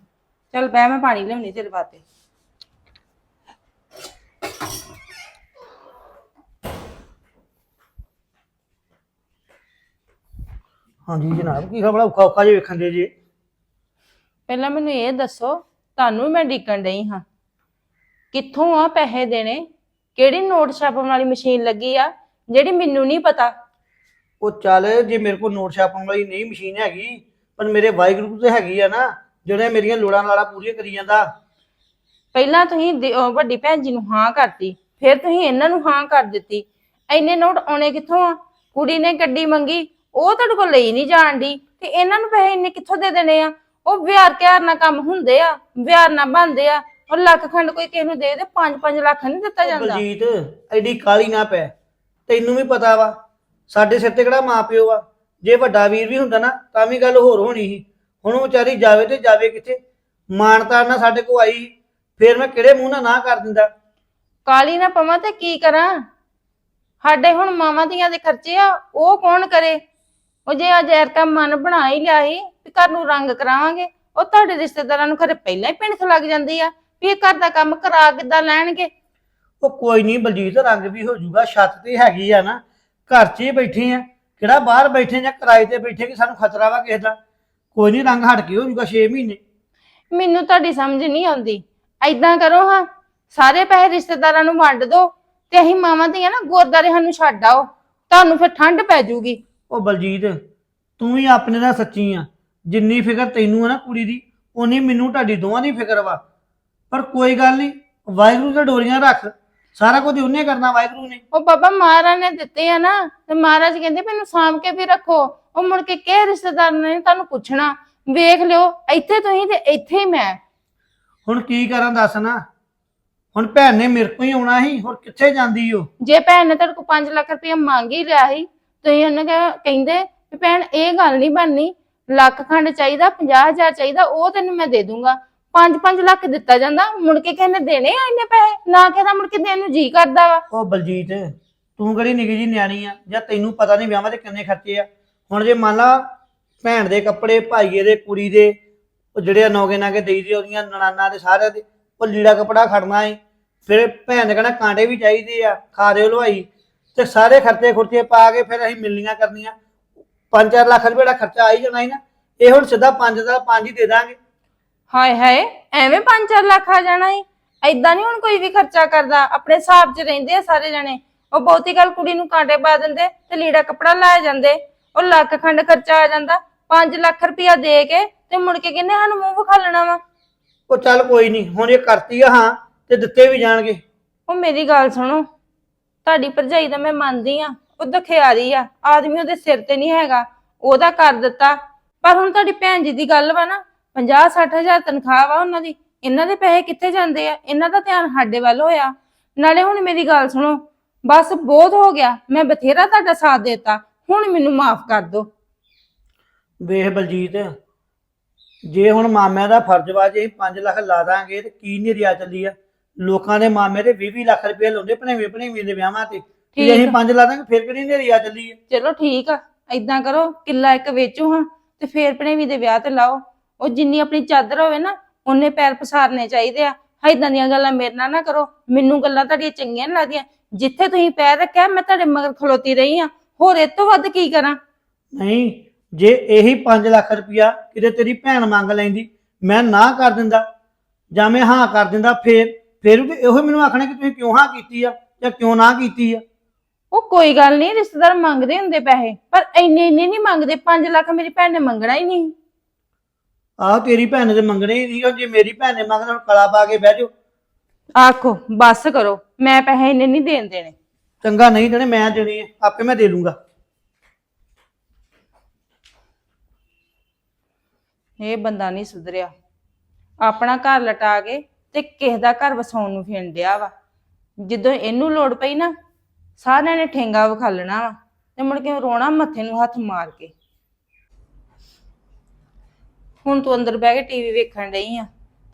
ਚੱਲ ਬਹਿ ਮੈਂ ਪਾਣੀ ਲਿਆਉਣੀ ਤੇਰੇ ਵਾਸਤੇ। ਹਾਂਜੀ ਜਨਾਬ ਕੀ ਖਬਰ ਔਖਾ ਔਖਾ ਜੇ ਵੇਖਣ ਦੇ ਜੀ। ਪਹਿਲਾਂ ਮੈਨੂੰ ਇਹ ਦੱਸੋ ਤੁਹਾਨੂੰ ਵੀ ਮੈਂ ਡਿੱਕਣ ਡਈ ਹਾਂ। ਕਿੱਥੋਂ ਆ ਪੈਸੇ ਦੇਣੇ? ਕਿਹੜੀ ਨੋਟ ਛਾਪਣ ਵਾਲੀ ਮਸ਼ੀਨ ਲੱਗੀ ਆ ਜਿਹੜੀ ਮੈਨੂੰ ਨਹੀਂ ਪਤਾ? ਉਹ ਚੱਲ ਜੇ ਮੇਰੇ ਕੋਲ ਨੋਟ ਛਾਪਣ ਵਾਲੀ ਨਹੀਂ ਮਸ਼ੀਨ ਹੈਗੀ ਪਰ ਮੇਰੇ ਵਾਹਿਗੁਰੂ ਤੇ ਹੈਗੀ ਆ ਨਾ ਜਿਹੜੇ ਮੇਰੀਆਂ ਲੋੜਾਂ ਲਾੜਾ ਪੂਰੀਆਂ ਕਰੀ ਜਾਂਦਾ। ਪਹਿਲਾਂ ਤੁਸੀਂ ਦੇ- ਅਹ ਵੱਡੀ ਭੈਣ ਜੀ ਨੂੰ ਹਾਂ ਕਰਤੀ ਫਿਰ ਤੁਸੀਂ ਇਹਨਾਂ ਨੂੰ ਹਾਂ ਕਰ ਦਿੱਤੀ। ਐਨੇ ਨੋਟ ਆਉਣੇ ਕਿੱਥੋਂ ਆ? ਕੁੜੀ ਨੇ ਗੱਡੀ ਮੰਗੀ ਉਹ ਤੁਹਾਡੇ ਕੋਲ ਲਈ ਨਹੀਂ ਜਾਣ ਦੀ ਤੇ ਇਹਨਾਂ ਨੂੰ ਪੈਸੇ ਇੰਨੇ ਕਿੱਥੋਂ ਦੇ ਦੇਣੇ ਆ? ਉਹ ਵਿਆਰ ਕਿਆਰ ਨਾਲ ਕੰਮ ਹੁੰਦੇ ਆ ਵਿਆਰ ਨਾਲ ਬੰਦੇ ਆ ਉਹ ਲੱਖ ਖੰਡ ਕੋਈ ਕਿਸੇ ਨੂੰ ਦੇ ਦੇ 5-5 ਲੱਖ ਨਹੀਂ ਦਿੱਤਾ ਜਾਂਦਾ। ਬਲਜੀਤ ਐਡੀ ਕਾਲੀ ਨਾ ਪੈ। ਤੈਨੂੰ ਵੀ ਪਤਾ ਵਾ ਸਾਡੇ ਸਿਰ ਤੇ ਕਿਹੜਾ ਮਾਂ ਪਿਓ ਆ। ਜੇ ਵੱਡਾ ਵੀਰ ਵੀ ਹੁੰਦਾ ਨਾ ਤਾਂ ਵੀ ਗੱਲ ਹੋਰ ਹੋਣੀ ਸੀ। ਹੁਣ ਉਹ ਵਿਚਾਰੀ ਜਾਵੇ ਤੇ ਜਾਵੇ ਕਿੱਥੇ? ਮਾਨਤਾ ਨਾਲ ਸਾਡੇ ਕੋ ਆਈ ਫੇਰ ਮੈਂ ਕਿਹੜੇ ਮੂੰਹ ਨਾਲ ਨਾ ਕਰ ਦਿੰਦਾ? ਕਾਲੀ ਨਾ ਪਵਾਂ ਤੇ ਕੀ ਕਰਾਂ? ਸਾਡੇ ਹੁਣ ਮਾਵਾਂ ਦੀਆਂ ਦੇ ਖਰਚੇ ਆ ਉਹ ਕੌਣ ਕਰੇ? ਉਹ ਜੇ ਅੱਜ ਐਰਕਾ ਮਨ ਬਣਾ ਹੀ ਲਿਆ ਸੀ ਵੀ ਘਰ ਨੂੰ ਰੰਗ ਕਰਾਵਾਂਗੇ ਉਹ ਤੁਹਾਡੇ ਰਿਸ਼ਤੇਦਾਰਾਂ ਨੂੰ ਖਰੇ ਪਹਿਲਾਂ ਹੀ ਪਿੰਖ ਲੱਗ ਜਾਂਦੀ ਆ ਵੀ ਇਹ ਘਰ ਦਾ ਕੰਮ ਕਰਾ ਕਿੱਦਾਂ ਲੈਣਗੇ? ਉਹ ਕੋਈ ਨਹੀਂ ਬਲਜੀਤ ਰੰਗ ਵੀ ਹੋ ਜਾਊਗਾ ਛੱਤ ਤੇ ਹੈਗੀ ਆ ਨਾ ਘਰ 'ਚ ਹੀ ਬੈਠੇ ਆ। ਕਿਹੜਾ ਬਾਹਰ ਬੈਠੇ ਜਾਂ ਕਿਰਾਏ ਤੇ ਬੈਠੇ ਕਿ ਸਾਨੂੰ ਖਤਰਾ ਵਾ ਕਿਸੇ ਦਾ? ਕੋਈ ਨਹੀਂ ਰੰਗ ਹਟ ਕੇ ਹੋ ਜਾਊਗਾ 6 ਮਹੀਨੇ। ਮੈਨੂੰ ਤੁਹਾਡੀ ਸਮਝ ਨਹੀਂ ਆਉਂਦੀ। ਐਦਾਂ ਕਰੋ ਹਾਂ ਸਾਰੇ ਪੈਸੇ ਰਿਸ਼ਤੇਦਾਰਾਂ ਨੂੰ ਵੰਡ ਦਿਓ ਤੇ ਅਸੀਂ ਮਾਵਾਂ ਦੀਆਂ ਨਾ ਗੁਰਦਾਰੇ ਸਾਨੂੰ ਛੱਡ ਆਓ ਤੁਹਾਨੂੰ ਫਿਰ ਠੰਡ ਪੈ ਜਾਊਗੀ ਉਹ ਬਲਜੀਤ ਤੂੰ ਵੀ ਆਪਣੇ ਨਾਲ ਸੱਚੀ ਆ। ਜਿੰਨੀ ਫਿਕਰ ਤੈਨੂੰ ਆ ਨਾ ਕੁੜੀ ਦੀ ਉਨੀ ਮੈਨੂੰ ਤੁਹਾਡੀ ਦੋਵਾਂ ਦੀ ਫਿਕਰ ਵਾ। ਪਰ ਕੋਈ ਗੱਲ ਨਹੀਂ ਵਾਹਿਗੁਰੂ ਤੇ ਡੋਰੀਆਂ ਰੱਖ। ਸਾਰਾ ਕੁਝ ਉਹਨੇ ਕਰਨਾ ਵਾਹਿਗੁਰੂ ਨੇ। ਉਹ ਬਾਬਾ ਮਹਾਰਾਜ ਨੇ ਦਿੱਤੇ ਆ ਨਾ ਤੇ ਮਹਾਰਾਜ ਕਹਿੰਦੇ ਮੈਨੂੰ ਸਾਂਭ ਕੇ ਵੀ ਰੱਖੋ। ਉਹ ਮੁੜ ਕੇ ਕਿਹ ਰਿਸ਼ਤੇਦਾਰ ਨੇ ਤੁਹਾਨੂੰ ਪੁੱਛਣਾ? ਵੇਖ ਲਿਓ ਇੱਥੇ ਤੁਸੀਂ ਤੇ ਇੱਥੇ ਹੀ ਮੈਂ। ਹੁਣ ਕੀ ਕਰਾਂ ਦੱਸ ਨਾ? ਹੁਣ ਭੈਣ ਨੇ ਮੇਰੇ ਕੋਲ ਹੀ ਆਉਣਾ ਸੀ ਹੋਰ ਕਿੱਥੇ ਜਾਂਦੀ ਓ? ਜੇ ਭੈਣ ਨੇ ਤੁਹਾਡੇ ਕੋਲ 5 ਲੱਖ ਰੁਪਏ ਮੰਗ ਹੀ ਲਿਆ ਸੀ ਤੁਸੀਂ ਉਹਨੂੰ ਕਹਿ- ਕਹਿੰਦੇ ਵੀ ਭੈਣ ਇਹ ਗੱਲ ਨਹੀਂ ਬਣਨੀ। ਲੱਖ ਖੰਡ ਚਾਹੀਦਾ 50000 ਚਾਹੀਦਾ ਉਹ ਤੈਨੂੰ ਮੈਂ ਦੇ ਦੂੰਗਾ। 5-5 ਲੱਖ ਦਿੱਤਾ ਜਾਂਦਾ ਮੁੜ ਕੇ ਕਹਿੰਦੇ ਦੇਣੇ ਆ ਇੰਨੇ ਪੈਸੇ? ਨਾ ਕਹਿੰਦਾ ਮੁੜ ਕੇ ਦੇਣ ਨੂੰ ਜੀ ਕਰਦਾ ਵਾ। ਉਹ ਬਲਜੀਤ ਤੂੰ ਕਿਹੜੀ ਨਿੱਕੀ ਜੀ ਨਿਆਣੀ ਆ? ਜਾਂ ਤੈਨੂੰ ਪਤਾ ਨਹੀਂ ਵਿਆਹਾਂ ਦੇ ਕਿੰਨੇ ਖਰਚੇ ਆ? ਹੁਣ ਜੇ ਮੰਨ ਲਾ ਭੈਣ ਦੇ ਕੱਪੜੇ, ਭਾਈਏ ਦੇ, ਕੁੜੀ ਦੇ, ਉਹ ਜਿਹੜੇ ਆ ਨੌਗੇ ਨਾਗੇ ਦੇਈਦੇ ਉਹਦੀਆਂ ਨਨਾਨਾ ਦੇ ਸਾਰਿਆਂ ਦੇ, ਉਹ ਲੀੜਾ ਕਪੜਾ ਖੜਨਾ ਏ। ਫਿਰ ਭੈਣ ਨੇ ਕਹਿਣਾ ਕਾਂਟੇ ਵੀ ਚਾਹੀਦੇ ਆ ਖਾਰੇ ਹਲਵਾਈ। ਤੇ ਸਾਰੇ ਖਰਚੇ ਖੁਰਚੇ ਪਾ ਕੇ ਫਿਰ ਅਸੀਂ ਮਿਲਣੀਆਂ ਕਰਨੀਆਂ। 5-4 ਲੱਖ ਰੁਪਏ ਦਾ ਖਰਚਾ ਆ ਜਾਣਾ ਸੀ ਨਾ। ਇਹ ਹੁਣ ਸਿੱਧਾ 5 ਦਾ 5 ਹੀ ਦੇ ਦਾਂਗੇ। ਹਾਏ ਹਾਏ, ਐਵੇਂ 5-4 ਲੱਖ ਆ ਜਾਣਾ ਈ। ਐਦਾਂ ਨਹੀਂ ਹੁਣ ਕੋਈ ਵੀ ਖਰਚਾ ਕਰਦਾ, ਆਪਣੇ ਹਿਸਾਬ 'ਚ ਰਹਿੰਦੇ ਆ ਸਾਰੇ ਜਣੇ। ਉਹ ਬਹੁਤੀ ਗੱਲ ਕੁੜੀ ਨੂੰ ਕਾਂਟੇ ਪਾ ਦਿੰਦੇ ਤੇ ਲੀੜਾ ਕੱਪੜਾ ਲੈ ਜਾਂਦੇ। ਉਹ ਲੱਖ ਖੰਡ ਖਰਚਾ ਆ ਜਾਂਦਾ 5 ਲੱਖ ਰੁਪਇਆ ਦੇ ਕੇ ਤੇ ਮੁੜ ਕੇ ਕਹਿੰਦੇ ਸਾਨੂੰ ਮੂੰਹ ਵਿਖਾਲਣਾ ਵਾ। ਉਹ ਚੱਲ ਕੋਈ ਨਹੀਂ ਹੁਣ ਇਹ ਕਰਤੀ ਆ ਹਾਂ ਤੇ ਦਿੱਤੇ ਵੀ ਜਾਣਗੇ। ਉਹ ਮੇਰੀ ਗੱਲ ਸੁਣੋ ਤੁਹਾਡੀ ਭਰਜਾਈ ਤਾਂ ਮੈਂ ਮੰਨਦੀ ਆ ਉਹ ਦਖਿਆਰੀ ਆ ਆਦਮੀ ਉਹਦੇ ਸਿਰ ਤੇ ਨਹੀਂ ਹੈਗਾ ਉਹਦਾ ਕਰ ਦਿੱਤਾ। ਪਰ ਹੁਣ ਤੁਹਾਡੀ ਭੈਣ ਜੀ ਦੀ ਗੱਲ ਵਾ ਨਾ 50 ਹਜ਼ਾਰ ਤਨਖਾਹ ਵਾ ਉਹਨਾਂ ਦੀ ਇਹਨਾਂ ਦੇ ਪੈਸੇ ਕਿੱਥੇ ਜਾਂਦੇ ਆ? ਇਹਨਾਂ ਦਾ ਧਿਆਨ ਸਾਡੇ ਵੱਲ ਹੋਇਆ। ਨਾਲੇ ਹੁਣ ਮੇਰੀ ਗੱਲ ਸੁਣੋ ਬਸ ਬਹੁਤ ਹੋ ਗਿਆ ਮੈਂ ਬਥੇਰਾ ਤੁਹਾਡਾ ਸਾਥ ਦੇਤਾ ਹੁਣ ਮੈਨੂੰ ਮਾਫ ਕਰ ਦਿਓ ਵੇਖ ਬਲਜੀਤ ਜੇ ਹੁਣ ਮਾਮਿਆਂ ਦਾ ਫਰਜ਼ ਵਾ ਜੇ 5 ਲੱਖ ਲਾ ਦਾਂਗੇ ਤੇ ਕੀ ਨਹੀਂ ਰਿਆ ਚੱਲੀ ਆ? ਲੋਕਾਂ ਦੇ ਮਾਮੇ ਤੇ 20 ਲੱਖ ਰੁਪਏ ਲਾਉਂਦੇ ਭਣੇਵੇਂ ਭਣੇਵੇਂ ਦੇ ਵਿਆਹਾਂ ਤੇ। ਜੇ ਅਸੀਂ ਆ। 5 ਲਾ ਦਾਂਗੇ ਫਿਰ ਕਿਹੜੀ ਨਹੀਂ ਰਿਆ ਚੱਲੀ ਆ? ਚਲੋ ਠੀਕ ਆ ਏਦਾਂ ਕਰੋ ਕਿੱਲਾ ਇੱਕ ਵੇਚੋ ਹਾਂ ਤੇ ਫੇਰ ਭਣੇਵੀ ਦੇ ਵਿਆਹ ਤੇ ਲਾਓ। ਉਹ ਜਿੰਨੀ ਆਪਣੀ ਚਾਦਰ ਹੋਵੇ ਨਾ ਉਹਨੇ ਪੈਰ ਪਸਾਰਨੇ ਚਾਹੀਦੇ ਆ। ਏਦਾਂ ਦੀਆਂ ਗੱਲਾਂ ਮੇਰੇ ਨਾਲ ਨਾ ਕਰੋ। ਮੈਨੂੰ ਗੱਲਾਂ ਤੁਹਾਡੀਆਂ ਚੰਗੀਆਂ ਨੀ ਲੱਗਦੀਆਂ। ਜਿੱਥੇ ਤੁਸੀਂ ਪੈਰ ਰੱਖਿਆ ਮੈਂ ਤੁਹਾਡੇ ਮਗਰ ਖਲੋਤੀ ਰਹੀ ਆ ਹੋਰ ਇਹ ਤੋਂ ਵੱਧ ਕੀ ਕਰਾਂ? ਨਹੀਂ ਜੇ ਇਹੀ 5 ਲੱਖ ਰੁਪਇਆ ਕਿਤੇ ਤੇਰੀ ਭੈਣ ਮੰਗ ਲੈਂਦੀ ਮੈਂ ਨਾ ਕਰ ਦਿੰਦਾ ਜਾਂ ਮੈਂ ਹਾਂ ਕਰ ਦਿੰਦਾ ਫੇਰ ਫੇਰ ਵੀ ਇਹੋ ਮੈਨੂੰ ਆਖਣਾ ਕਿ ਤੁਸੀਂ ਕਿਉਂ ਹਾਂ ਕੀਤੀ ਆ ਜਾਂ ਕਿਉਂ ਨਾ ਕੀਤੀ ਆ? ਉਹ ਕੋਈ ਗੱਲ ਨਹੀਂ ਰਿਸ਼ਤੇਦਾਰ ਮੰਗਦੇ ਹੁੰਦੇ ਪੈਸੇ ਪਰ ਇੰਨੇ ਇੰਨੇ ਨਹੀਂ ਮੰਗਦੇ 5 ਲੱਖ ਮੇਰੀ ਭੈਣ ਨੇ ਮੰਗਣਾ ਹੀ ਨਹੀਂ। ਆਹ ਤੇਰੀ ਭੈਣ ਤੇ ਮੰਗਣੇ ਹੀ ਨਹੀਂ ਜੇ ਮੇਰੀ ਭੈਣ ਨੇ ਮੰਗਣਾ ਹੁਣ ਕਲਾ ਪਾ ਕੇ ਬਹਿ ਜਾਓ। ਆਖੋ ਬੱਸ ਕਰੋ ਮੈਂ ਪੈਸੇ ਇੰਨੇ ਨਹੀਂ ਦੇਣ ਦੇਣੇ। ਚੰਗਾ ਨਹੀਂ ਦੇਣੇ, ਮੈਂ ਦੇਣੇ ਆ, ਆਪੇ ਮੈਂ ਦੇ ਲੂੰਗਾ। ਇਹ ਬੰਦਾ ਨਹੀਂ ਸੁਧਰਿਆ। ਆਪਣਾ ਘਰ ਲਟਾ ਕੇ ਤੇ ਕਿਸੇ ਦਾ ਘਰ ਵਸਾਉਣ ਨੂੰ ਫਿਰਨ ਡਿਆ ਵਾ। ਜਦੋਂ ਇਹਨੂੰ ਲੋੜ ਪਈ ਨਾ, ਸਾਰਿਆਂ ਨੇ ਠੇਂਗਾ ਵਿਖਾਲਣਾ ਵਾ ਤੇ ਮੁੜ ਕੇ ਰੋਣਾ ਮੱਥੇ ਨੂੰ ਹੱਥ ਮਾਰ ਕੇ। ਹੁਣ ਤੂੰ ਅੰਦਰ ਬਹਿ ਕੇ ਟੀਵੀ ਵੇਖਣ ਡਈ ਆ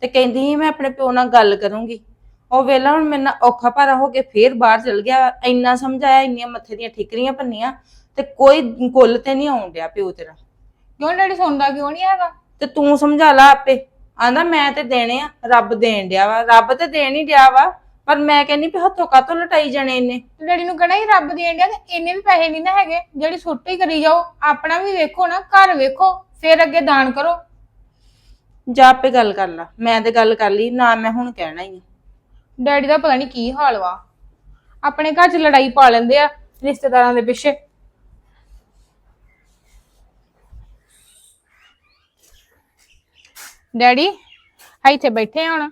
ਤੇ ਕਹਿੰਦੀ ਸੀ ਮੈਂ ਆਪਣੇ ਪਿਓ ਨਾਲ ਗੱਲ ਕਰੂੰਗੀ। ਉਹ ਵੇਲਾ ਹੁਣ ਮੇਰੇ ਨਾਲ ਔਖਾ ਭਾਰਾ ਹੋ ਕੇ ਫੇਰ ਬਾਹਰ ਚਲ ਗਿਆ। ਇੰਨਾ ਸਮਝਾਇਆ ਇੰਨੀਆਂ ਮੱਥੇ ਦੀਆਂ ਠਿਕਰੀਆਂ ਪੰਨੀਆਂ ਤੇ ਕੋਈ ਗੁੱਲ ਤੇ ਨਹੀਂ ਆਉਣ ਡਿਆ ਪਿਓ ਤੇਰਾ। ਕਿਉਂ ਡੈਡੀ ਸੁਣਦਾ ਕਿਉਂ ਨਹੀਂ ਹੈਗਾ? ਤੇ ਤੂੰ ਸਮਝਾ ਲਾ ਆਪੇ। ਆਂਦਾ ਮੈਂ ਤੇ ਦੇਣੇ ਆ ਰੱਬ ਦੇਣ ਡਿਆ ਵਾ। ਰੱਬ ਤੇ ਦੇਣ ਹੀ ਡਿਆ ਵਾ ਪਰ ਮੈਂ ਕਹਿੰਨੀ ਵੀ ਹੱਥੋਂ ਕਾਤੋਂ ਲਟਾਈ ਜਾਣੇ ਇਹਨੇ? ਤੇ ਡੈਡੀ ਨੂੰ ਕਹਿਣਾ ਹੀ ਰੱਬ ਦੇਣ ਡਿਆ ਤੇ ਇੰਨੇ ਵੀ ਪੈਸੇ ਨਹੀਂ ਨਾ ਹੈਗੇ ਜਿਹੜੀ ਸੁੱਟ ਹੀ ਕਰੀ ਜਾਓ। ਆਪਣਾ ਵੀ ਵੇਖੋ ਨਾ ਘਰ ਵੇਖੋ ਫਿਰ ਅੱਗੇ ਦਾਨ ਕਰੋ। ਜਾ ਆਪੇ ਗੱਲ ਕਰ ਲਾ। ਮੈਂ ਤੇ ਗੱਲ ਕਰ ਲਈ ਨਾ ਮੈਂ ਹੁਣ ਕਹਿਣਾ ਹੀ ਆ। ਡੈਡੀ ਦਾ ਪਤਾ ਨਹੀਂ ਕੀ ਹਾਲ ਵਾ। ਆਪਣੇ ਘਰ 'ਚ ਲੜਾਈ ਪਾ ਲੈਂਦੇ ਆ ਰਿਸ਼ਤੇਦਾਰਾਂ ਦੇ ਪਿੱਛੇ। ਡੈਡੀ ਇੱਥੇ ਬੈਠੇ ਹੁਣ।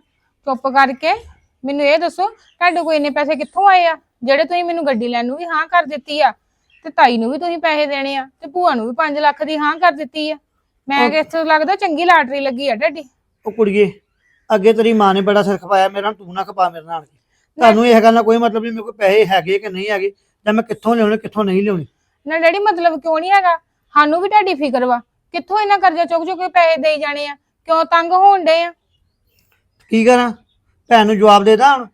ਚੁੱਪ ਕਰਕੇ ਮੈਨੂੰ ਇਹ ਦੱਸੋ ਤੁਹਾਡੇ ਕੋਲ ਇੰਨੇ ਪੈਸੇ ਕਿੱਥੋਂ ਆਏ ਆ? ਜਿਹੜੇ ਤੁਸੀਂ ਮੈਨੂੰ ਗੱਡੀ ਲੈਣ ਨੂੰ ਵੀ ਹਾਂ ਕਰ ਦਿੱਤੀ ਆ ਤੇ ਤਾਈ ਨੂੰ ਵੀ ਤੁਸੀਂ ਪੈਸੇ ਦੇਣੇ ਆ ਤੇ ਭੂਆ ਨੂੰ ਵੀ 5 ਲੱਖ ਦੀ ਹਾਂ ਕਰ ਦਿੱਤੀ ਆ। ਮੈਂ ਕਿ ਇੱਥੋਂ ਲੱਗਦਾ ਚੰਗੀ ਲਾਟਰੀ ਲੱਗੀ ਆ ਡੈਡੀ। ਉਹ ਕੁੜੀਏ ਅੱਗੇ ਤੇਰੀ ਮਾਂ ਨੇ ਬੜਾ ਸਿਰ ਖਪਾਇਆ ਮੇਰੇ ਨਾਲ ਤੂੰ ਨਾ ਖਪਾ ਮੇਰੇ ਨਾਲ। ਤੁਹਾਨੂੰ ਇਹ ਗੱਲ ਨਾਲ ਕੋਈ ਮਤਲਬ ਨਹੀਂ ਮੇਰੇ ਕੋਲ ਪੈਸੇ ਹੈਗੇ ਕਿ ਨਹੀਂ ਹੈਗੇ ਜਾਂ ਮੈਂ ਕਿੱਥੋਂ ਲਿਆਉਣੇ ਕਿੱਥੋਂ ਨਹੀਂ ਲਿਆਉਣੇ। ਨਾ ਡੈਡੀ ਮਤਲਬ ਕਿਉਂ ਨਹੀਂ ਹੈਗਾ? ਸਾਨੂੰ ਵੀ ਤੁਹਾਡੀ ਫਿਕਰ ਵਾ। ਕਿੱਥੋਂ ਇਹਨਾਂ ਕਰਜ਼ਾ ਚੁੱਕ ਚੁੱਕ ਕੇ ਪੈਸੇ ਦੇਈ ਜਾਣੇ ਆ? ਕਿਉਂ ਤੰਗ ਹੋਣ ਡੇ ਆ? ਕੀ ਕਰਾਂ? ਭੈਣ ਨੂੰ ਜਵਾਬ ਦੇ ਦਾਂ ਹੁਣ।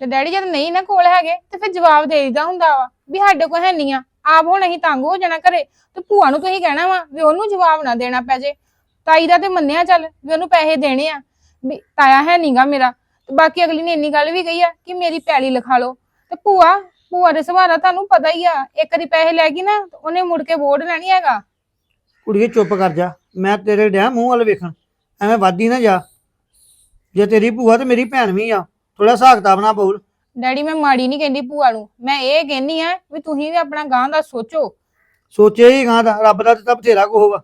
ਤੇ ਡੈਡੀ ਜਦ ਨਹੀਂ ਨਾ ਕੋਲ ਹੈਗੇ ਤੇ ਫਿਰ ਜਵਾਬ ਦੇ ਦਿੰਦਾ ਹੁੰਦਾ ਵਾ ਵੀ ਸਾਡੇ ਕੋਲ ਹੈ ਨਹੀਂ ਆ। ਆਪ ਹੁਣ ਅਸੀਂ ਤੰਗ ਹੋ ਜਾਣਾ ਘਰੇ ਤੇ ਭੂਆ ਨੂੰ ਤੁਸੀਂ ਕਹਿਣਾ ਵਾ ਵੀ ਉਹਨੂੰ ਜਵਾਬ ਨਾ ਦੇਣਾ ਪੈ ਜੇ। ਤਾਈ ਦਾ ਤੇ ਮੰਨਿਆ ਚੱਲ ਵੀ ਉਹਨੂੰ ਪੈਸੇ ਦੇਣੇ ਆ। ਵੀ ਤਾਇਆ ਹੈ ਨਹੀਂਗਾ ਮੇਰਾ। ਤੇ ਬਾਕੀ ਅਗਲੀ ਨੇ ਇੰਨੀ ਗੱਲ ਵੀ ਕਹੀ ਆ ਕਿ ਮੇਰੀ ਪੈਲੀ ਲਿਖਾ ਲਓ। ਤੇ ਭੂਆ ਭੂਆ ਦੇ ਸਵਾਰਾ ਤੁਹਾਨੂੰ ਪਤਾ ਹੀ ਆ। ਇੱਕ ਵਾਰੀ ਪੈਸੇ ਲੈ ਗਈ ਨਾ ਤੇ ਉਹਨੇ ਮੁੜ ਕੇ ਵੋਟ ਲੈਣੀ ਹੈਗਾ। ਕੁੜੀਏ ਚੁੱਪ ਕਰ ਜਾ। ਮੈਂ ਤੇਰੇ ਡਿਆ ਮੂੰਹ ਵੱਲ ਵੇਖਣ। ਐਵੇਂ ਵਾਦੀ ਨਾ ਜਾ। ਜੇ ਤੇਰੀ ਭੂਆ ਤੇ ਮੇਰੀ ਭੈਣ ਵੀ ਆ ਥੋੜਾ ਹਿਸਾਬ ਕਿਤਾਬ ਨਾਲ ਬੋਲ। ਡੈਡੀ ਮੈਂ ਮਾੜੀ ਨਹੀਂ ਕਹਿੰਦੀ ਭੂਆ ਨੂੰ। ਮੈਂ ਇਹ ਕਹਿੰਨੀ ਆ ਵੀ ਤੁਸੀਂ ਵੀ ਆਪਣਾ ਗਾਂ ਦਾ ਸੋਚੋ। ਸੋਚੇ ਹੀ ਗਾਂ ਦਾ। ਰੱਬ ਦਾ ਦਿੱਤਾ ਬਥੇਰਾ ਕੋ ਹੋਵਾ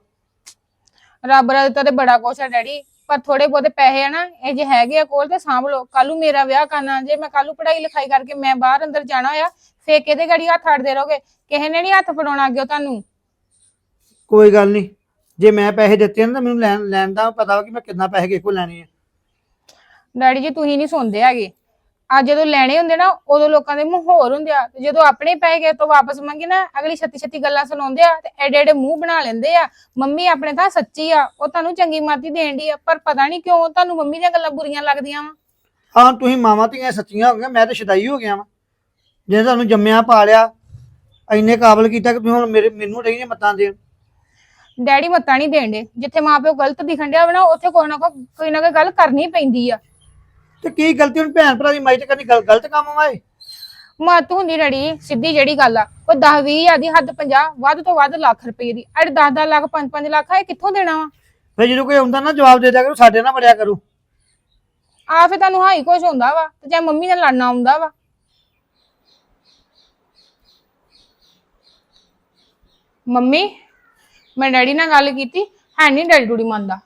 ਰੱਬ ਦਾ ਦਿੱਤਾ ਤੇ ਬੜਾ ਕੁਛ ਆ ਡੈਡੀ। ਪਰ ਥੋੜੇ ਬਹੁਤੇ ਪੈਸੇ ਆ ਨਾ ਇਹ ਜੇ ਹੈਗੇ ਆ ਕੋਲ ਤੇ ਸਾਂਭ ਲਓ। ਕੱਲੂ ਮੇਰਾ ਵਿਆਹ ਕਰਨਾ ਜੇ ਮੈਂ ਕੱਲੂ ਪੜ੍ਹਾਈ ਲਿਖਾਈ ਕਰਕੇ ਮੈਂ ਬਾਹਰ ਅੰਦਰ ਜਾਣਾ ਹੋਇਆ ਫੇਰ ਕਿਹਦੇ ਗਾੜੀ ਹੱਥ ਅੜਦੇ ਰਹੋਗੇ? ਕਿਸੇ ਨੇ ਨਹੀਂ ਹੱਥ ਫੜਾਉਣਾ ਅੱਗੇ ਤੁਹਾਨੂੰ? ਕੋਈ ਗੱਲ ਨਹੀਂ। ਜੇ ਮੈਂ ਪੈਸੇ ਦਿੱਤੇ ਨਾ ਤਾਂ ਮੈਨੂੰ ਲੈਣ ਲੈਣ ਦਾ ਪਤਾ ਵਾ ਕਿ ਮੈਂ ਕਿੰਨਾ ਪੈਸੇ ਕਿਸ ਕੋਲ ਲੈਣੇ ਆ। ਡੈਡੀ ਜੀ ਤੁਸੀਂ ਨਹੀਂ ਸੁਣਦੇ ਹੈਗੇ। ਅੱਜ ਜਦੋਂ ਲੈਣੇ ਹੁੰਦੇ ਨਾ ਉਦੋਂ ਲੋਕਾਂ ਦੇ ਮੂੰਹ ਹੋਰ ਹੁੰਦੇ ਆ। ਤੇ ਜਦੋਂ ਆਪਣੇ ਪੈਸੇ ਕਿਸੇ ਤੋਂ ਵਾਪਸ ਮੰਗੇ ਨਾ ਅਗਲੀ ਛੱਤੀ ਛੱਤੀ ਗੱਲਾਂ ਸੁਣਾਉਂਦੇ ਆ ਤੇ ਐਡੇ ਐਡੇ ਮੂੰਹ ਬਣਾ ਲੈਂਦੇ ਆ। ਮੰਮੀ ਆਪਣੇ ਤਾਂ ਸੱਚੀ ਆ ਉਹ ਤੁਹਾਨੂੰ ਚੰਗੀ ਮਾਤੀ ਦੇਣ ਦੀ ਆ ਪਰ ਪਤਾ ਨਹੀਂ ਕਿਉਂ ਤੁਹਾਨੂੰ ਮੰਮੀ ਦੀਆਂ ਗੱਲਾਂ ਬੁਰੀਆਂ ਲੱਗਦੀਆਂ ਵਾ। ਹਾਂ ਤੁਸੀਂ ਮਾਵਾਂ ਧੀਆਂ ਸੱਚੀਆਂ ਹੋ ਗਈਆਂ ਮੈਂ ਤਾਂ ਸ਼ਦਾਈ ਹੋ ਗਿਆ ਵਾਂ। ਜਿਹਨੇ ਤੁਹਾਨੂੰ ਜੰਮਿਆ ਪਾਲਿਆ ਇੰਨੇ ਕਾਬਲ ਕੀਤਾ ਕਿ ਤੁਸੀਂ ਹੁਣ ਮੇਰੇ ਮੈਨੂੰ ਰਹੀ ਨੇ ਮਤਾਂ ਦੇਣ। ਡੈਡੀ ਮੱਤਾ ਨਹੀਂ ਦੇਣਦੇ ਜਿੱਥੇ ਮਾਪਿਓ ਗਲਤ ਦਿਖਣ ਡਿਆ ਵਾ ਨਾ ਉੱਥੇ ਕੋਈ ਨਾ ਕੋਈ ਕੋਈ ਨਾ ਕੋਈ ਗੱਲ ਕਰਨੀ ਪੈਂਦੀ ਆ। ਤੇ ਕੀ ਗਲਤੀ ਹੁਣ ਭੈਣ ਭਰਾ ਦੀ ਮਾਈਟ ਕਰਨੀ ਗਲ- ਗਲਤ ਕੰਮ ਵਾਏ ਮੱਤ ਹੁੰਦੀ ਡੈਡੀ ਸਿੱਧੀ ਜਿਹੜੀ ਗੱਲ ਆ। ਉਹ 10 20 ਹਜ਼ਾਰ ਦੀ ਹੱਦ 50 ਵੱਧ ਤੋਂ ਵੱਧ ਲੱਖ ਰੁਪਏ ਦੀ। ਅੜ 10 10 ਲੱਖ 5 5 ਲੱਖ ਆ ਇਹ ਕਿੱਥੋਂ ਦੇਣਾ ਵਾ? ਫਿਰ ਜਦੋਂ ਕੋਈ ਆਉਂਦਾ ਨਾ ਜਵਾਬ ਦੇ ਦਿਆ ਕਰੋ ਸਾਡੇ ਨਾਲ ਬੜਿਆ ਕਰੂ। ਆ ਫੇ ਤੁਹਾਨੂੰ ਹਾਈ ਕੁਛ ਹੁੰਦਾ ਵਾ ਤੇ ਜਾਂ ਮੰਮੀ ਨਾਲ ਲੜਨਾ ਆਉਂਦਾ ਵਾ। ਮੰਮੀ ਮੈਂ ਡੈਡੀ ਨਾਲ ਗੱਲ ਕੀਤੀ ਹੈ ਨਹੀਂ ਡੈਡੀ ਡੂੜੀ ਮੰਨਦਾ।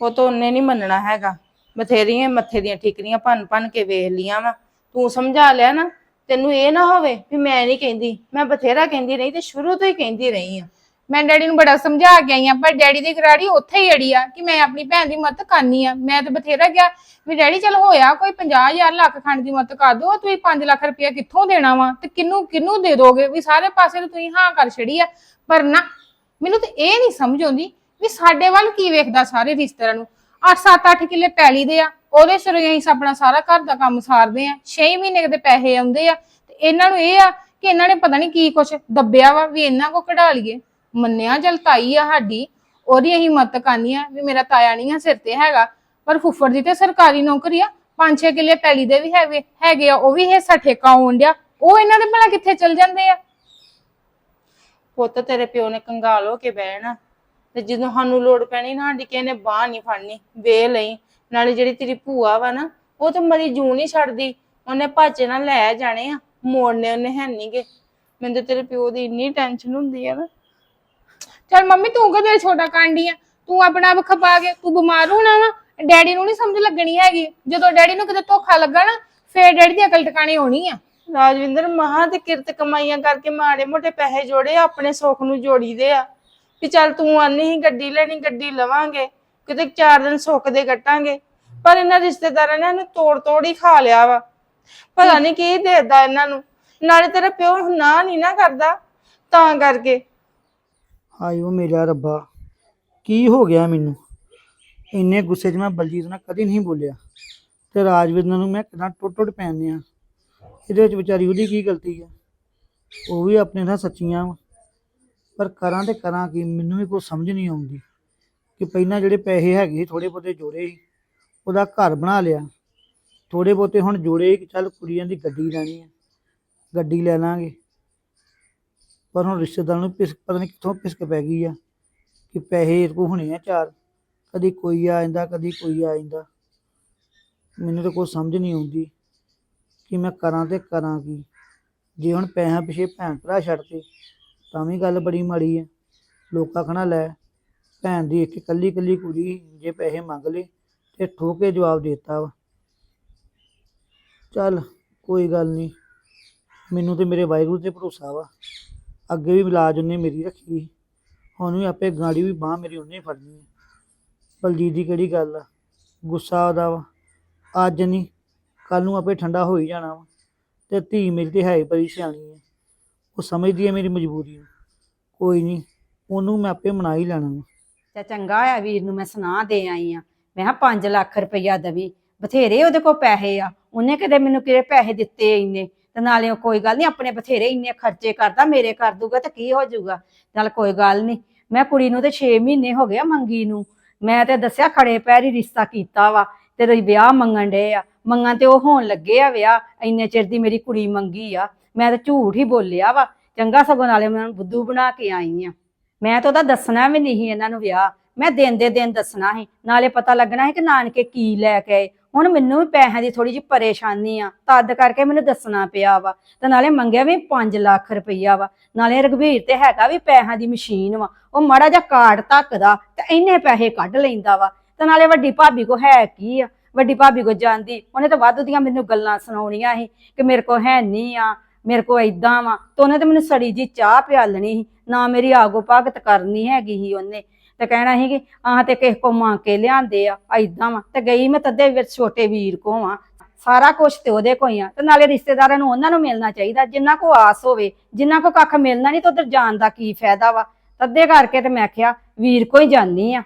ਉਹ ਤਾਂ ਉਹਨੇ ਨਹੀਂ ਮੰਨਣਾ ਹੈਗਾ। ਬਥੇਰੀਆਂ ਮੱਥੇ ਦੀਆਂ ਠੀਕਰੀਆਂ ਭੰਨ ਭੰਨ ਕੇ ਵੇਖ ਲੀਆਂ ਵਾ। ਤੂੰ ਸਮਝਾ ਲਿਆ ਨਾ, ਤੈਨੂੰ ਇਹ ਨਾ ਹੋਵੇ ਵੀ ਮੈਂ ਨਹੀਂ ਕਹਿੰਦੀ, ਮੈਂ ਬਥੇਰਾ ਕਹਿੰਦੀ ਰਹੀ ਤੇ ਸ਼ੁਰੂ ਤੋਂ ਹੀ ਕਹਿੰਦੀ ਰਹੀ ਆ। ਮੈਂ ਡੈਡੀ ਨੂੰ ਬੜਾ ਸਮਝਾ ਕੇ ਆਈ ਆ, ਪਰ ਡੈਡੀ ਦੀ ਗਰਾੜੀ ਉੱਥੇ ਹੀ ਅੜੀ ਆ ਕਿ ਮੈਂ ਆਪਣੀ ਭੈਣ ਦੀ ਮਦਦ ਕਰਨੀ ਆ। ਮੈਂ ਤੇ ਬਥੇਰਾ ਗਿਆ ਵੀ ਡੈਡੀ ਚਲ ਹੋਇਆ, ਕੋਈ 50000 ਲੱਖ ਖੰਡ ਦੀ ਮਦਦ ਕਰ ਦੋ ਤੁਸੀਂ 5 ਲੱਖ ਰੁਪਇਆ ਕਿੱਥੋਂ ਦੇਣਾ ਵਾ ਤੇ ਕਿੰਨੂੰ ਕਿੰਨੂੰ ਦੇ ਦੋਗੇ? ਵੀ ਸਾਰੇ ਪਾਸੇ ਨੂੰ ਤੁਸੀਂ ਹਾਂ ਕਰ ਛੜੀ ਆ। ਪਰ ਨਾ, ਮੈਨੂੰ ਤੇ ਇਹ ਨਹੀਂ ਸਮਝ ਆਉਂਦੀ ਵੀ ਸਾਡੇ ਵੱਲ ਕੀ ਵੇਖਦਾ ਸਾਰੇ ਰਿਸ਼ਤੇਦਾਰਾਂ ਨੂੰ। 8-7-8 ਕਿੱਲੇ ਪੈਲੀ ਦੇ ਆ, ਉਹਦੇ ਸਿਰ ਅਸੀਂ ਆਪਣਾ ਸਾਰਾ ਘਰ ਦਾ ਕੰਮ ਸਾਰਦੇ ਆ। 6 ਮਹੀਨੇ ਦੇ ਪੈਸੇ ਆਉਂਦੇ ਆ ਤੇ ਇਹਨਾਂ ਨੂੰ ਇਹ ਆ ਕਿ ਇਹਨਾਂ ਨੇ ਪਤਾ ਨਹੀਂ ਕੀ ਕੁਛ ਦੱਬਿਆ ਵਾ ਵੀ ਇਹਨਾਂ ਕੋ ਕਢਾ ਲਈਏ। ਮੰਨਿਆ ਚਲ ਆ ਸਾਡੀ, ਉਹਦੀ ਅਸੀਂ ਮਦਦ ਕਰਨੀ ਆ ਵੀ ਮੇਰਾ ਤਾਇਆ ਨਹੀਂ ਆ ਸਿਰ ਤੇ ਹੈਗਾ, ਪਰ ਫੁੱਫੜ ਦੀ ਤੇ ਸਰਕਾਰੀ ਨੌਕਰੀ ਆ 5-6 ਕਿੱਲੇ ਪੈਲੀ ਦੇ ਵੀ ਹੈਗੇ ਹੈਗੇ ਆ, ਉਹ ਵੀ ਹਿੱਸਾ ਠੇਕਾ ਹੋਣ ਡਿਆ, ਉਹ ਇਹਨਾਂ ਦੇ ਭਲਾ ਕਿੱਥੇ ਚਲ ਜਾਂਦੇ ਆ? ਪੁੱਤ ਤੇਰੇ ਪਿਓ ਨੇ ਕੰਗਾਲ ਹੋ ਕੇ ਬਹਿਣਾ ਤੇ ਜਦੋਂ ਸਾਨੂੰ ਲੋੜ ਪੈਣੀ ਨਾ ਸਾਡੀ ਕਿਸੇ ਨੇ ਬਾਹ ਨਹੀਂ ਫੜਨੀ ਵੇ ਲਈ। ਨਾਲੇ ਜਿਹੜੀ ਤੇਰੀ ਭੂਆ ਵਾ ਨਾ ਉਹ ਤਾਂ ਮਰੀ ਜੂ ਨਹੀਂ ਛੱਡਦੀ। ਉਹਨੇ ਭਾਚੇ ਨਾਲ ਲੈ ਜਾਣੇ ਆ ਮੋੜਨੇ ਉਹਨੇ ਹੈ ਨਹੀਂਗੇ ਮੈਨੂੰ ਤਾਂ ਤੇਰੇ ਪਿਓ ਦੀ ਇੰਨੀ ਟੈਨਸ਼ਨ ਹੁੰਦੀ ਆ ਨਾ। ਚਲ ਮੰਮੀ ਤੂੰ ਕਦੇ ਛੋਟਾ ਕਾਂਡੀ ਆ? ਤੂੰ ਆਪਣਾ ਆਪ ਖਪਾ ਕੇ ਤੂੰ ਬਿਮਾਰ ਹੋਣਾ ਵਾ। ਡੈਡੀ ਨੂੰ ਨਹੀਂ ਸਮਝ ਲੱਗਣੀ ਹੈਗੀ। ਜਦੋਂ ਡੈਡੀ ਨੂੰ ਕਿਤੇ ਧੋਖਾ ਲੱਗਾ ਨਾ ਫੇਰ ਡੈਡੀ ਦੀ ਅਕਲ ਟਿਕਾਣੀ ਹੋਣੀ ਆ। ਰਾਜਵਿੰਦਰ ਮਹਾਂ ਤੇ ਕਿਰਤ ਕਮਾਈਆਂ ਕਰਕੇ ਮਾੜੇ ਮੋਟੇ ਪੈਸੇ ਜੋੜੇ ਆ, ਆਪਣੇ ਸੁੱਖ ਨੂੰ ਜੋੜੀਦੇ ਆ। ਵੀ ਚੱਲ ਤੂੰ ਆਨੀ ਹੀ ਗੱਡੀ ਲੈਣੀ, ਗੱਡੀ ਲਵਾਂਗੇ, ਕਿਤੇ ਚਾਰ ਦਿਨ ਸੁੱਖ ਦੇ ਕੱਟਾਂਗੇ। ਪਰ ਇਹਨਾਂ ਰਿਸ਼ਤੇਦਾਰਾਂ ਨੇ ਇਹਨੂੰ ਤੋੜ ਤੋੜ ਹੀ ਖਾ ਲਿਆ ਵਾ। ਪਤਾ ਨਹੀਂ ਕੀ ਦੇਦਾ ਇਹਨਾਂ ਨੂੰ। ਨਾਲੇ ਤੇਰਾ ਪਿਓ ਨਾ ਨਹੀਂ ਨਾ ਕਰਦਾ, ਤਾਂ ਕਰਕੇ। ਹਾਏ ਉਹ ਮੇਰਾ ਰੱਬਾ, ਕੀ ਹੋ ਗਿਆ ਮੈਨੂੰ? ਇੰਨੇ ਗੁੱਸੇ 'ਚ ਮੈਂ ਬਲਜੀਤ ਨਾਲ ਕਦੀ ਨਹੀਂ ਬੋਲਿਆ। ਤੇ ਰਾਜਵਿੰਦਰ ਨੂੰ ਮੈਂ ਕਿਦਾਂ ਟੁੱਟ ਟੁੱਟ ਪੈਂਦੇ ਆ। ਇਹਦੇ ਵਿੱਚ ਵਿਚਾਰੀ ਉਹਦੀ ਕੀ ਗਲਤੀ ਆ? ਉਹ ਵੀ ਆਪਣੇ ਨਾਲ ਸੱਚੀਆਂ ਵਾ। ਪਰ ਕਰਾਂ ਤੇ ਕਰਾਂ ਕੀ, ਮੈਨੂੰ ਵੀ ਕੋਈ ਸਮਝ ਨਹੀਂ ਆਉਂਦੀ ਕਿ ਪਹਿਲਾਂ ਜਿਹੜੇ ਪੈਸੇ ਹੈਗੇ ਥੋੜੇ ਬਹੁਤੇ ਜੋੜੇ ਸੀ, ਉਹਦਾ ਘਰ ਬਣਾ ਲਿਆ। ਥੋੜੇ ਬਹੁਤੇ ਹੁਣ ਜੋੜੇ ਕਿ ਚੱਲ ਕੁੜੀਆਂ ਦੀ ਗੱਡੀ ਲੈਣੀ ਆ, ਗੱਡੀ ਲੈ ਲਾਂਗੇ। ਪਰ ਹੁਣ ਰਿਸ਼ਤੇਦਾਰਾਂ ਨੂੰ ਪਿਸ, ਪਤਾ ਨਹੀਂ ਕਿੱਥੋਂ ਪਿਸਕ ਪੈ ਗਈ ਆ ਕਿ ਪੈਸੇ ਇਹਦੇ ਕੋਲ ਹੋਣੇ ਆ ਚਾਰ, ਕਦੀ ਕੋਈ ਆ ਜਾਂਦਾ, ਕਦੀ ਕੋਈ ਆ ਜਾਂਦਾ। ਮੈਨੂੰ ਤਾਂ ਕੋਈ ਸਮਝ ਨਹੀਂ ਆਉਂਦੀ ਕਿ ਮੈਂ ਕਰਾਂ ਤੇ ਕਰਾਂ ਕੀ। ਜੇ ਹੁਣ ਪੈਸਿਆਂ ਪਿਛੇ ਭੈਣ ਭਰਾ ਛੱਡਤੇ ਤਾਂ ਵੀ ਗੱਲ ਬੜੀ ਮਾੜੀ ਹੈ। ਲੋਕਾਂ ਕਹਣਾ ਲੈ ਭੈਣ ਦੀ ਇੱਕ ਇਕੱਲੀ ਇਕੱਲੀ ਕੁੜੀ ਜੇ ਪੈਸੇ ਮੰਗ ਲਏ ਤੇ ਠੋਕੇ ਜਵਾਬ ਦਿੱਤਾ ਵਾ। ਚੱਲ ਕੋਈ ਗੱਲ ਨਹੀਂ, ਮੈਨੂੰ ਤੇ ਮੇਰੇ ਵਾਹਿਗੁਰੂ ਤੇ ਭਰੋਸਾ ਵਾ। ਅੱਗੇ ਵੀ ਇਲਾਜ ਉਹਨੇ ਮੇਰੀ ਰੱਖੀ ਹੁਣ ਵੀ ਆਪੇ ਗਾੜੀ ਵੀ ਬਾਹ ਮੇਰੀ ਉਹਨੇ ਫੜਨੀ ਹੈ। ਬਲਜੀਤ ਦੀ ਕਿਹੜੀ ਗੱਲ ਆ? ਗੁੱਸਾ ਉਹਦਾ ਵਾ। ਅੱਜ ਨਹੀਂ ਕੱਲ ਨੂੰ ਆਪੇ ਠੰਡਾ ਹੋ ਹੀ ਜਾਣਾ ਵਾ। ਤੇ ਧੀ ਮੇਰੀ ਤੇ ਹੈ ਹੀ ਬੜੀ ਸਿਆਣੀ ਹੈ। ਉਹ ਸਮਝਦੀ ਹੈ ਮੇਰੀ ਮਜਬੂਰੀ ਨੂੰ। ਕੋਈ ਨਹੀਂ, ਉਹਨੂੰ ਮੈਂ ਆਪੇ ਮਨਾ ਹੀ ਲੈਣਾ ਵਾ। ਤੇ ਚੰਗਾ ਆ ਵੀਰ ਨੂੰ ਮੈਂ ਸੁਣਾ ਦੇ ਆਈ ਆ। ਮੈਂ ਕਿਹਾ 5 ਲੱਖ ਰੁਪਈਆ ਦਵੀ। ਬਥੇਰੇ ਉਹਦੇ ਕੋਲ ਪੈਸੇ ਆ। ਉਹਨੇ ਕਦੇ ਮੈਨੂੰ ਕਿਹੜੇ ਪੈਸੇ ਦਿੱਤੇ ਇੰਨੇ? ਤੇ ਨਾਲੇ ਉਹ ਕੋਈ ਗੱਲ ਨਹੀਂ, ਆਪਣੇ ਬਥੇਰੇ ਇੰਨੇ ਖਰਚੇ ਕਰਦਾ, ਮੇਰੇ ਕਰ ਦੂਗਾ ਤੇ ਕੀ ਹੋ ਜਾਊਗਾ? ਚੱਲ ਕੋਈ ਗੱਲ ਨਹੀਂ। ਮੈਂ ਕੁੜੀ ਨੂੰ ਤੇ 6 ਮਹੀਨੇ ਹੋ ਗਏ ਆ ਮੰਗੀ ਨੂੰ। ਮੈਂ ਤੇ ਦੱਸਿਆ ਖੜੇ ਪੈਰੀ ਰਿਸ਼ਤਾ ਕੀਤਾ ਵਾ। ਤੇ ਵਿਆਹ ਮੰਗਣ ਡੇ ਆ। ਮੰਗਣ ਤੇ ਉਹ ਹੋਣ ਲੱਗੇ ਆ ਵਿਆਹ। ਇੰਨੇ ਚਿਰ ਦੀ ਮੇਰੀ ਕੁੜੀ ਮੰਗੀ ਆ। ਮੈਂ ਤਾਂ ਝੂਠ ਹੀ ਬੋਲਿਆ ਵਾ। ਚੰਗਾ ਸਗੋਂ ਨਾਲੇ ਮੈਂ ਬੁੱਧੂ ਬਣਾ ਕੇ ਆਈ ਆ। ਮੈਂ ਤਾਂ ਉਹਦਾ ਦੱਸਣਾ ਵੀ ਨਹੀਂ ਸੀ ਇਹਨਾਂ ਨੂੰ ਵਿਆਹ। ਮੈਂ ਦਿਨ ਦੇ ਦਿਨ ਦੱਸਣਾ ਸੀ। ਨਾਲੇ ਪਤਾ ਲੱਗਣਾ ਸੀ ਕਿ ਨਾਨਕੇ ਕੀ ਲੈ ਕੇ ਆਏ। ਹੁਣ ਮੈਨੂੰ ਵੀ ਪੈਸਿਆਂ ਦੀ ਥੋੜੀ ਜਿਹੀ ਪਰੇਸ਼ਾਨੀ ਆ। ਤਦ ਕਰਕੇ ਮੈਨੂੰ ਦੱਸਣਾ ਪਿਆ ਵਾ। ਤੇ ਨਾਲੇ ਮੰਗਿਆ ਵੀ 5 ਲੱਖ ਰੁਪਈਆ ਵਾ। ਨਾਲੇ ਰਘਵੀਰ ਤੇ ਹੈਗਾ ਵੀ ਪੈਸਿਆਂ ਦੀ ਮਸ਼ੀਨ ਵਾ। ਉਹ ਮਾੜਾ ਜਿਹਾ ਕਾਰਡ ਧੱਕਦਾ ਤੇ ਇੰਨੇ ਪੈਸੇ ਕੱਢ ਲੈਂਦਾ ਵਾ। ਤੇ ਨਾਲੇ ਵੱਡੀ ਭਾਬੀ ਕੋ ਹੈ ਕੀ ਆ? ਵੱਡੀ ਭਾਬੀ ਕੋ ਜਾਂਦੀ। ਉਹਨੇ ਤਾਂ ਵਾਧੂ ਦੀਆਂ ਮੈਨੂੰ ਗੱਲਾਂ ਸੁਣਾਉਣੀਆਂ ਸੀ ਕਿ ਮੇਰੇ ਕੋ ਹੈ ਨਹੀਂ ਆ। ਮੇਰੇ ਕੋ ਏਦਾਂ ਵਾ ਤੇ ਉਹਨੇ ਤੇ ਮੈਨੂੰ ਸੜੀ ਜੀ ਚਾਹ ਪਿਆਲਣੀ ਸੀ, ਨਾ ਮੇਰੀ ਆਗੋ ਭਗਤ ਕਰਨੀ ਹੈਗੀ ਸੀ ਉਹਨੇ। ਤੇ ਕਹਿਣਾ ਸੀ ਕਿ ਆਹ ਤੇ ਕਿਸੇ ਕੋ ਮੰਗ ਕੇ ਲਿਆਂਦੇ ਆ ਏਦਾਂ ਵਾ। ਤੇ ਗਈ ਮੈਂ ਤੱਦੇ ਵਿੱਚ ਛੋਟੇ ਵੀਰ ਕੋ ਆ। ਸਾਰਾ ਕੁਝ ਤੇ ਉਹਦੇ ਕੋ ਹੀ ਆ। ਤੇ ਨਾਲੇ ਰਿਸ਼ਤੇਦਾਰਾਂ ਨੂੰ ਉਹਨਾਂ ਨੂੰ ਮਿਲਣਾ ਚਾਹੀਦਾ, ਜਿੰਨਾ ਕੋ ਆਸ ਹੋਵੇ, ਜਿੰਨਾ ਕੋ ਕੱਖ ਮਿਲਣਾ ਨਹੀਂ ਤਾਂ ਉਧਰ ਜਾਣ ਦਾ ਕੀ ਫਾਇਦਾ ਵਾ। ਤੱਦੇ ਕਰਕੇ ਤੇ ਮੈਂ ਕਿਹਾ, ਵੀਰ ਕੋ ਹੀ ਜਾਨੀ ਆ।